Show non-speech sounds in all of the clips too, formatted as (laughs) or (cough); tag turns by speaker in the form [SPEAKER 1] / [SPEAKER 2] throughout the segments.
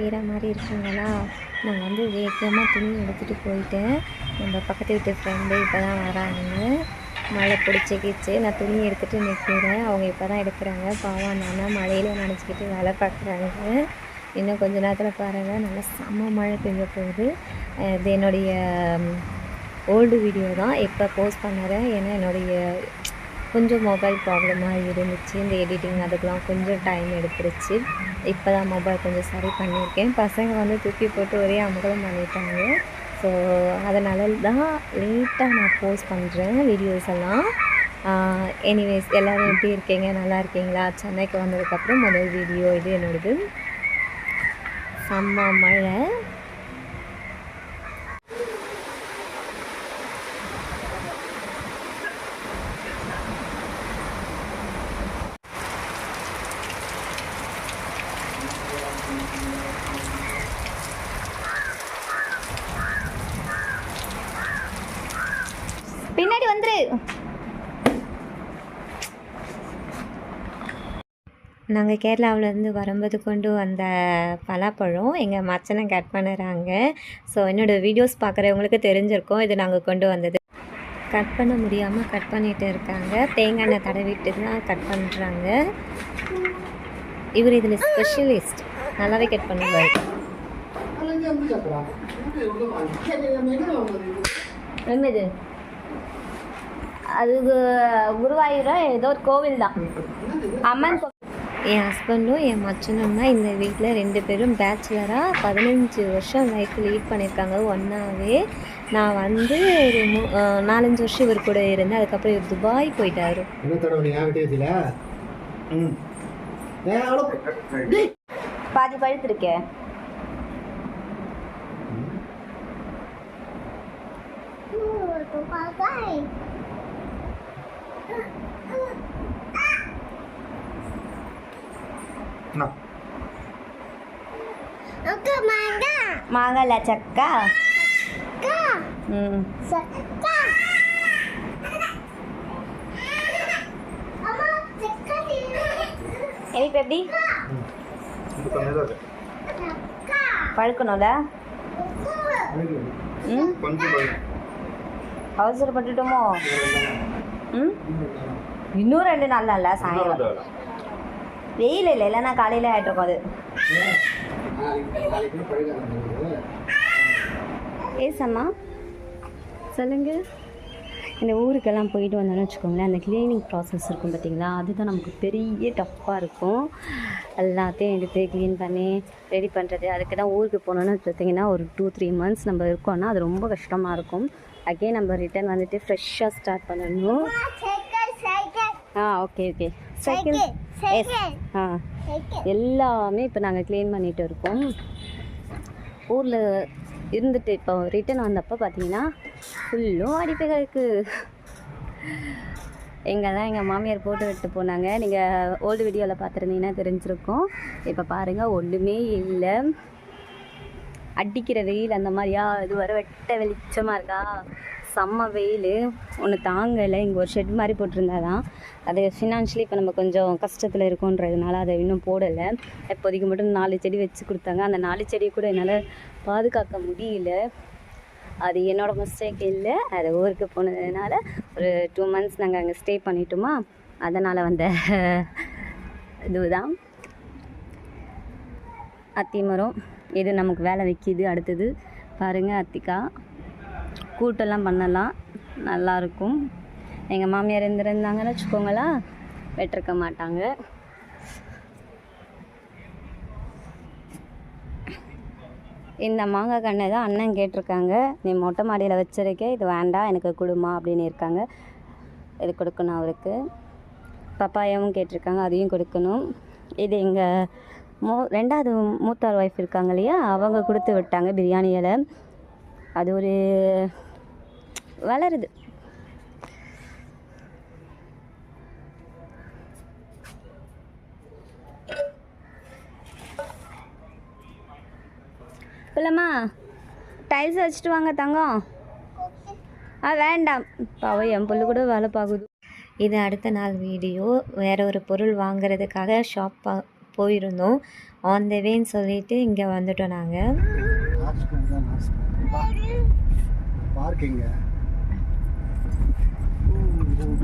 [SPEAKER 1] செய்கிற மாதிரி இருக்குங்களா நான் வந்து வேகமாக துணி எடுத்துகிட்டு போயிட்டு நம்ம பக்கத்து வீட்டு ஃப்ரெண்டு இப்போ தான் வராங்க மழை பிடிச்சிக்கிச்சு நான் துணி எடுத்துகிட்டு நிற்கிறேன் அவங்க இப்போ தான் எடுக்கிறாங்க பாவம் நானா மழையில் நினச்சிக்கிட்டு வேலை பார்க்குறாங்க இன்னும் கொஞ்ச நேரத்தில் பாருங்கள் நல்லா செம்ம மழை பெய்ய போகுது இது என்னுடைய ஓல்டு வீடியோ தான் இப்போ போஸ்ட் பண்ணுறேன் ஏன்னா என்னுடைய கொஞ்சம் மொபைல் ப்ராப்ளமாக இருந்துச்சு இந்த எடிட்டிங் அதுக்கெலாம் கொஞ்சம் டைம் எடுத்துருச்சு இப்போ தான் மொபைல் கொஞ்சம் சரி பண்ணியிருக்கேன் பசங்க வந்து தூக்கி போட்டு ஒரே அமகலம் பண்ணிட்டாங்க ஸோ அதனால தான் லேட்டாக நான் போஸ்ட் பண்ணுறேன் வீடியோஸ் எல்லாம் எனிவேஸ் எல்லோரும் எப்படி இருக்கீங்க நல்லா இருக்கீங்களா சென்னைக்கு வந்ததுக்கப்புறம் முதல் வீடியோ இது என்னோடது செம்ம மழை நாங்கள் கேரளாவிலேருந்து வரும்போது கொண்டு வந்த பலாப்பழம் எங்கள் மச்சனை கட் பண்ணுறாங்க ஸோ என்னோடய வீடியோஸ் பார்க்குறவங்களுக்கு தெரிஞ்சிருக்கோம் இது நாங்கள் கொண்டு வந்தது கட் பண்ண முடியாமல் கட் பண்ணிகிட்டு இருக்காங்க தேங்காய் எண்ணெய் தடவிட்டு தான் கட் பண்ணுறாங்க இவர் இதில் ஸ்பெஷலிஸ்ட் நல்லாவே கட் பண்ணுவார் என்னது அது குருவாயூரம் ஏதோ ஒரு கோவில் தான் அம்மன் என் ஹஸ்பண்டும் என் மச்சனும் தான் இந்த வீட்டில் ரெண்டு பேரும் பேச்சுலராக பதினஞ்சு வருஷம் லைஃப் லீட் பண்ணியிருக்காங்க ஒன்றாவே நான் வந்து ஒரு மூ நாலஞ்சு வருஷம் இவர் கூட இருந்தேன் அதுக்கப்புறம் இவர் துபாய் போயிட்டாரு பாதி Bye bye. மாங்காய் சக்கா எனக்கு எப்படி பழுக்கணும்ல அவசரப்பட்டுட்டோமோ ம் இன்னும் ரெண்டு நாள் இல்லை சாயங்காலம் வெயில் இல்லை இல்லைனா காலையில் ஆகிட்டு அது ஏசம்மா சொல்லுங்கள் இந்த ஊருக்கெல்லாம் போயிட்டு வந்தோம்னு வச்சுக்கோங்களேன் அந்த க்ளீனிங் ப்ராசஸ் இருக்கும் பார்த்திங்களா அதுதான் நமக்கு பெரிய டஃப்பாக இருக்கும் எல்லாத்தையும் எடுத்து க்ளீன் பண்ணி ரெடி பண்ணுறது அதுக்கு தான் ஊருக்கு போனோன்னு பார்த்தீங்கன்னா ஒரு டூ த்ரீ மந்த்ஸ் நம்ம இருக்கோம்னா அது ரொம்ப கஷ்டமாக இருக்கும் அகே நம்ம ரிட்டர்ன் வந்துட்டு ஃப்ரெஷ்ஷாக ஸ்டார்ட் பண்ணணும் ஆ ஓகே ஓகே சைக்கிள் எஸ் ஆ எல்லாமே இப்போ நாங்கள் க்ளீன் பண்ணிகிட்டு இருக்கோம் ஊரில் இருந்துட்டு இப்போ ரிட்டன் வந்தப்போ பார்த்தீங்கன்னா ஃபுல்லும் அடிப்பைகளுக்கு எங்கே தான் எங்கள் மாமியார் போட்டு விட்டு போனாங்க நீங்கள் ஓல்டு வீடியோவில் பார்த்துருந்தீங்கன்னா தெரிஞ்சிருக்கும் இப்போ பாருங்கள் ஒன்றுமே இல்லை அடிக்கிற வெயில் அந்த மாதிரியா இது வர வெட்ட வெளிச்சமாக இருக்கா செம்ம வெயில் ஒன்று தாங்கலை இங்கே ஒரு ஷெட் மாதிரி போட்டிருந்தா தான் அது ஃபினான்ஷியலி இப்போ நம்ம கொஞ்சம் கஷ்டத்தில் இருக்கோன்றதுனால அதை இன்னும் போடலை இப்போதைக்கு மட்டும் நாலு செடி வச்சு கொடுத்தாங்க அந்த நாலு செடியை கூட என்னால் பாதுகாக்க முடியல அது என்னோடய மிஸ்டேக் இல்லை அது ஊருக்கு போனதுனால ஒரு டூ மந்த்ஸ் நாங்கள் அங்கே ஸ்டே பண்ணிட்டோமா அதனால் வந்த இதுதான் மரம் எது நமக்கு வேலை வைக்கிது அடுத்தது பாருங்கள் அத்திக்கா கூட்டெல்லாம் பண்ணலாம் நல்லாயிருக்கும் எங்கள் மாமியார் இருந்திருந்தாங்கன்னு வச்சுக்கோங்களா வெட்டிருக்க மாட்டாங்க இந்த மாங்காய் கண்ணை தான் அண்ணன் கேட்டிருக்காங்க நீ மொட்டை மாடியில் வச்சுருக்கே இது வேண்டாம் எனக்கு கொடுமா அப்படின்னு இருக்காங்க இது கொடுக்கணும் அவருக்கு பப்பாயாவும் கேட்டிருக்காங்க அதையும் கொடுக்கணும் இது எங்கள் மூ ரெண்டாவது மூத்தார் ஒய்ஃப் இருக்காங்க இல்லையா அவங்க கொடுத்து விட்டாங்க பிரியாணி இலை அது ஒரு வளருது இல்லைம்மா டைல்ஸ் வச்சுட்டு வாங்க தங்கம் ஆ வேண்டாம் பாவம் என் புல்லு கூட வேலை பார்க்குது இது அடுத்த நாள் வீடியோ வேறு ஒரு பொருள் வாங்குறதுக்காக ஷாப் பா போயிருந்தோம் ஆன் த வேன்னு சொல்லிட்டு இங்கே வந்துட்டோம் நாங்கள் பார்க்கிங்க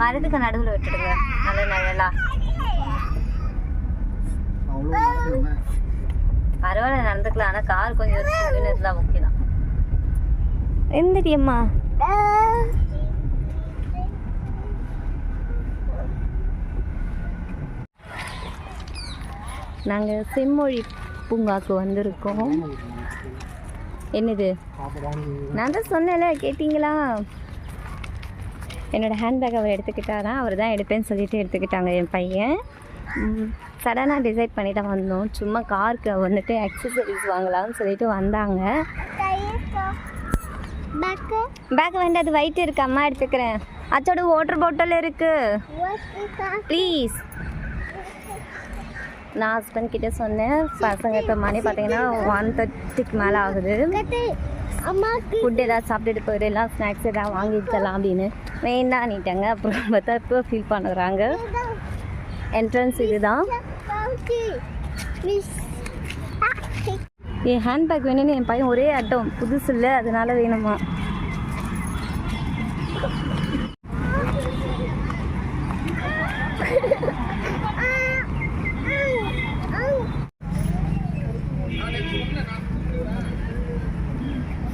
[SPEAKER 1] மரத்துக்கு நடுவில் விட்டுடுங்க நல்ல நல்லா பரவாயில்ல நடந்துக்கலாம் ஆனா கார் கொஞ்சம் இருந்தால் ஓகே தான் எந்திரியம்மா நாங்க செம்மொழி பூங்காக்கு வந்திருக்கோம் என்னது நான் தான் சொன்னேன்ல கேட்டீங்களா என்னோடய ஹேண்ட்பேக் அவர் தான் அவர் தான் எடுப்பேன்னு சொல்லிட்டு எடுத்துக்கிட்டாங்க என் பையன் சடனாக டிசைட் பண்ணி தான் வந்தோம் சும்மா காருக்கு வந்துட்டு அக்சசரிஸ் வாங்கலாம்னு சொல்லிட்டு வந்தாங்க பேக் வேண்டாம் அது ஒயிட் இருக்கு அம்மா எடுத்துக்கிறேன் அச்சோட வாட்டர் பாட்டில் இருக்கு ப்ளீஸ் நான் ஹஸ்பண்ட் கிட்டே சொன்னேன் பசங்க இப்போ மணி பார்த்தீங்கன்னா ஒன் தேர்ட்டிக்கு மேலே ஆகுது ஃபுட் ஏதாவது சாப்பிட்டுட்டு போயிரு எல்லாம் ஸ்நாக்ஸ் ஏதாவது வாங்கி தரலாம் அப்படின்னு வேண்டாம் நீட்டாங்க அப்புறம் பார்த்தா இப்போ ஃபீல் பண்ணுறாங்க என்ட்ரன்ஸ் இதுதான் என் ஹேண்ட்பேக் வேணும்னு என் பையன் ஒரே அட்டம் புதுசு இல்லை அதனால வேணுமா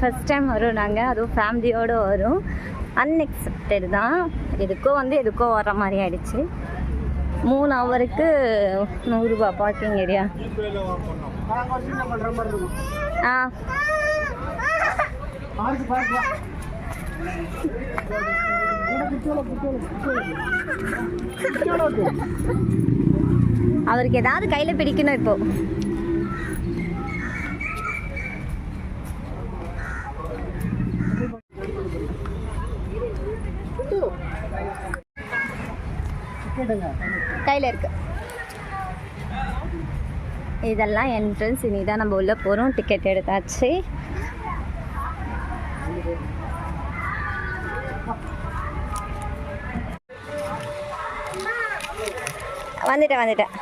[SPEAKER 1] ஃபஸ்ட் டைம் வரும் நாங்கள் அதுவும் ஃபேமிலியோடு வரும் அன்எக்ஸ்பெக்டட் தான் எதுக்கோ வந்து எதுக்கோ வர மாதிரி ஆயிடுச்சு மூணு ஹவருக்கு நூறுரூபா பார்க்கிங் ஏரியா ஆ அவருக்கு ஏதாவது கையில் பிடிக்கணும் இப்போ கையில் இருக்குது இதெல்லாம் என்ட்ரன்ஸ் இனி தான் நம்ம உள்ளே போகிறோம் டிக்கெட் எடுத்தாச்சு வந்துட்டேன் வந்துட்டேன்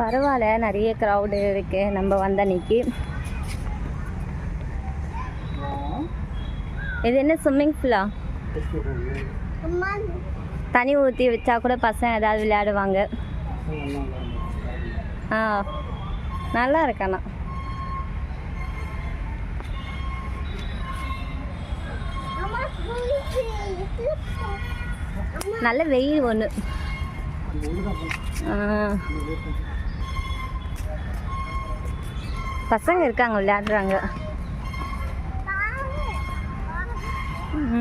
[SPEAKER 1] பரவாயில்ல நிறைய க்ரௌடு இருக்குது நம்ம வந்த அன்னைக்கு இது என்ன ஸ்விம்மிங் ஃபுல்லா தனி ஊற்றி வச்சா கூட பசங்க ஏதாவது விளையாடுவாங்க ஆ நல்லா இருக்கானா நல்ல வெயில் ஒன்று பசங்க இருக்காங்க விளையாடுறாங்க அவ்வளோ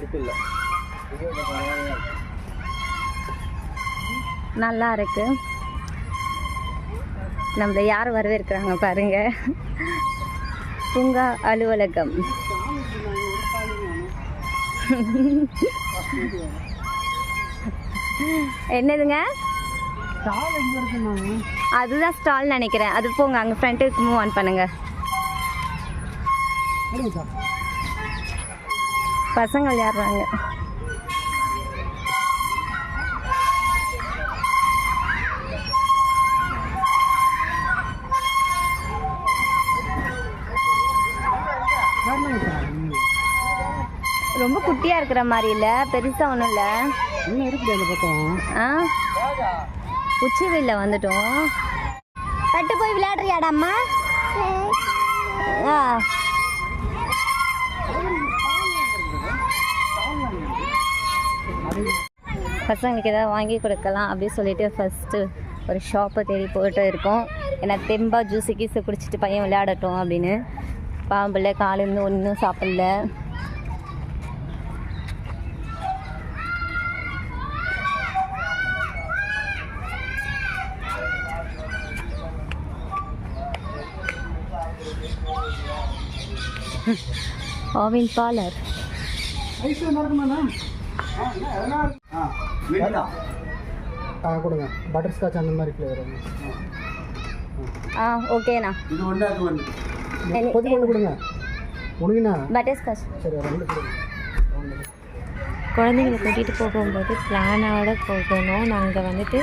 [SPEAKER 1] இருக்குல்ல நல்லா இருக்கு நம்ம யார் வரவேற்கிறாங்க பாருங்க பூங்கா அலுவலகம் என்னதுங்க அதுதான் ஸ்டால் நினைக்கிறேன் அது போங்க அங்கே ஃப்ரண்ட்டுக்கு மூவ் ஆன் பண்ணுங்க பசங்கள் விளையாடுறாங்க குட்டியாக இருக்கிற மாதிரி இல்லை பெருசாக ஒன்றும் இல்லை இன்னும் இருக்குது வந்துட்டோம் பட்டு போய் விளையாடுறியாடாமா பசங்களுக்கு எதாவது வாங்கி கொடுக்கலாம் அப்படின்னு சொல்லிட்டு ஃபர்ஸ்ட்டு ஒரு ஷாப்பை தேடி போயிட்டு இருக்கோம் ஏன்னா தெம்பா ஜூஸு கீஸு குடிச்சிட்டு பையன் விளையாடட்டும் அப்படின்னு பாம்பில் காலேருந்து ஒன்றும் சாப்பிடல ஆவின் பாலர்
[SPEAKER 2] கொடுங்க பட்டர் ஸ்காட்ச் அந்த மாதிரி ஃப்ளேவர்
[SPEAKER 1] ஆ ஓகேண்ணா இது ஒண்ணா அது ஒண்ணு கொதி கொடுங்க உனக்குண்ணா பட்டர் ஸ்காட்ச் சரி ரெண்டு கொடுங்க குழந்தைங்களை கூட்டிகிட்டு போகும்போது பிளானோட போகணும் நாங்கள் வந்துட்டு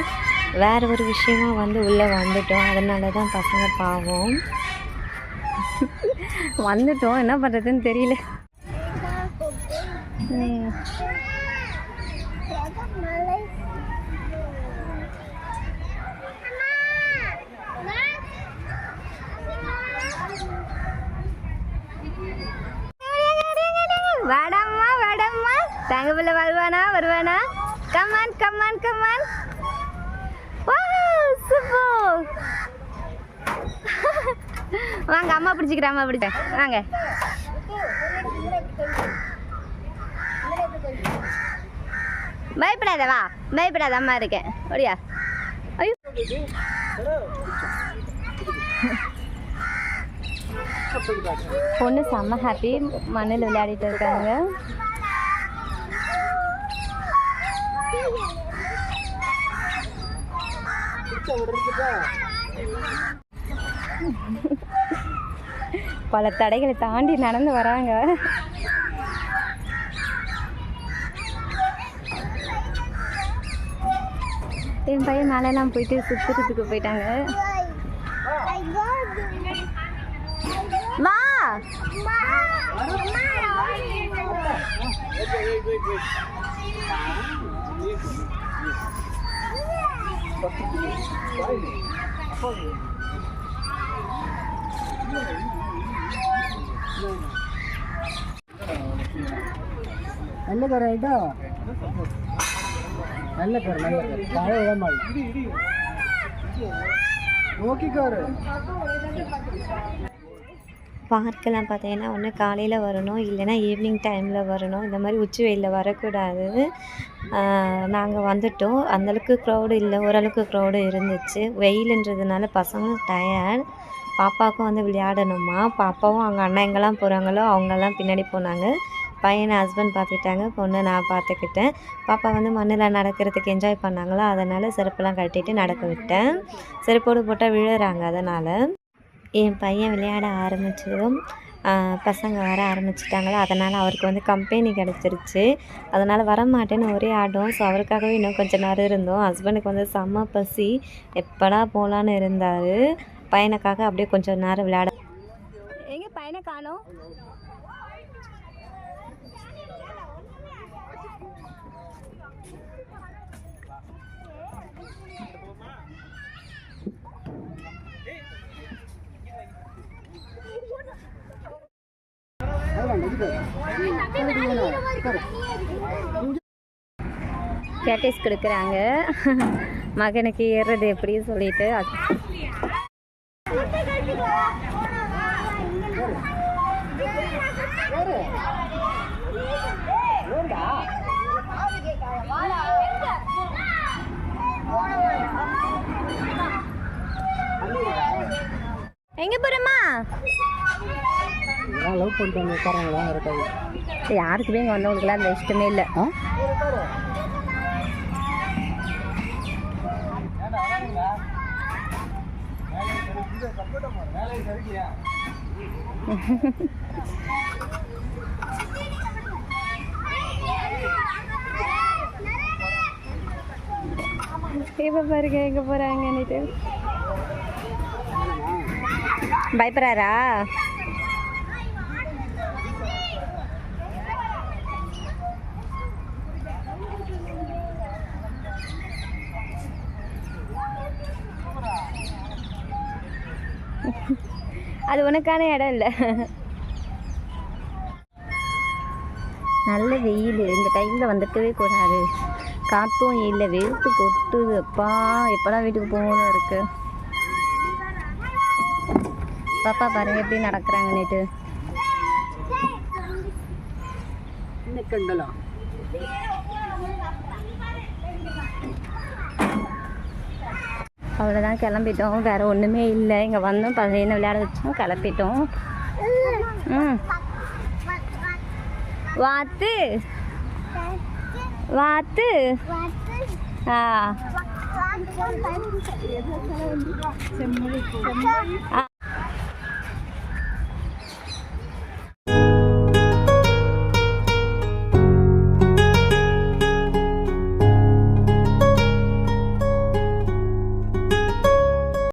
[SPEAKER 1] வேறு ஒரு விஷயமா வந்து உள்ளே வந்துட்டோம் அதனால தான் பசங்க பாவம் வந்துட்டோம் என்ன பண்ணுறதுன்னு தெரியல வாடாம்மா வடம்மா தங்க பிள்ளை வருவானா வருவானா கமான் கமான் கமான் வா சூப்பர் வாங்க அம்மா பிடிச்சிக்கிறேன் அம்மா பிடிச்சேன் வாங்க பயப்படாத வா பயப்படாத அம்மா இருக்கேன் ஒடியா ஐயோ பொண்ணு செம்ம ஹாப்பி மண்ணில் விளையாடிட்டு இருக்காங்க பல தடைகளை தாண்டி நடந்து வராங்க என் பையன் மேலெல்லாம் போயிட்டு சுற்றுறதுக்கு போயிட்டாங்க Thank you. நல்ல கரை ஐட்டா நல்ல கரு நல்ல கரு தாழ விட மாட்டேன் ஓகே பார்க்கெல்லாம் பார்த்தீங்கன்னா ஒன்று காலையில் வரணும் இல்லைன்னா ஈவினிங் டைமில் வரணும் இந்த மாதிரி உச்சி வெயிலில் வரக்கூடாது நாங்கள் வந்துட்டோம் அந்தளவுக்கு க்ரௌடு இல்லை ஓரளவுக்கு க்ரௌடு இருந்துச்சு வெயிலுன்றதுனால பசங்க டயர்ட் பாப்பாவுக்கும் வந்து விளையாடணுமா பாப்பாவும் அவங்க அண்ணா எங்கெல்லாம் போகிறாங்களோ அவங்கெல்லாம் பின்னாடி போனாங்க பையனை ஹஸ்பண்ட் பார்த்துக்கிட்டாங்க பொண்ணை நான் பார்த்துக்கிட்டேன் பாப்பா வந்து மண்ணில் நடக்கிறதுக்கு என்ஜாய் பண்ணாங்களோ அதனால் செருப்பெல்லாம் கட்டிட்டு நடக்க விட்டேன் செருப்போடு போட்டால் விழுறாங்க அதனால் என் பையன் விளையாட ஆரம்பித்ததும் பசங்க வர ஆரம்பிச்சிட்டாங்களோ அதனால் அவருக்கு வந்து கம்பெனி கிடச்சிருச்சு அதனால் வரமாட்டேன்னு ஒரே ஆடும் ஸோ அவருக்காகவே இன்னும் கொஞ்சம் நேரம் இருந்தோம் ஹஸ்பண்டுக்கு வந்து செம்ம பசி எப்படா போகலான்னு இருந்தார் பையனுக்காக அப்படியே கொஞ்சம் நேரம் விளையாட எங்க பையனை காணும் கேட்டேஸ் கொடுக்குறாங்க மகனுக்கு ஏறுறது எப்படின்னு சொல்லிட்டு எங்க போறமா லவ் பண்ணிட்டு உட்காரங்களா இருக்காது யாருக்குமே இங்கே வந்தவங்களுக்குலாம் அந்த இஷ்டமே இல்லை ஆ (laughs) இப்போ பாருங்க எங்கே போகிறாங்கன்னுட்டு பயப்படுறாரா அது உனக்கான இடம் இல்லை நல்ல வெயில் இந்த டைமில் வந்துக்கவே கூடாது காற்றும் இல்லை வெறுத்து கொட்டுது அப்பா எப்போலாம் வீட்டுக்கு போகணும் இருக்குது பாப்பா பாருங்க எப்படி நடக்கிறாங்க நேற்று அவ்வளோதான் கிளம்பிட்டோம் வேறு ஒன்றுமே இல்லை இங்கே வந்தோம் பதினேழு விளையாட வச்சோம் கிளப்பிட்டோம் ம் வாத்து வாத்து ஆ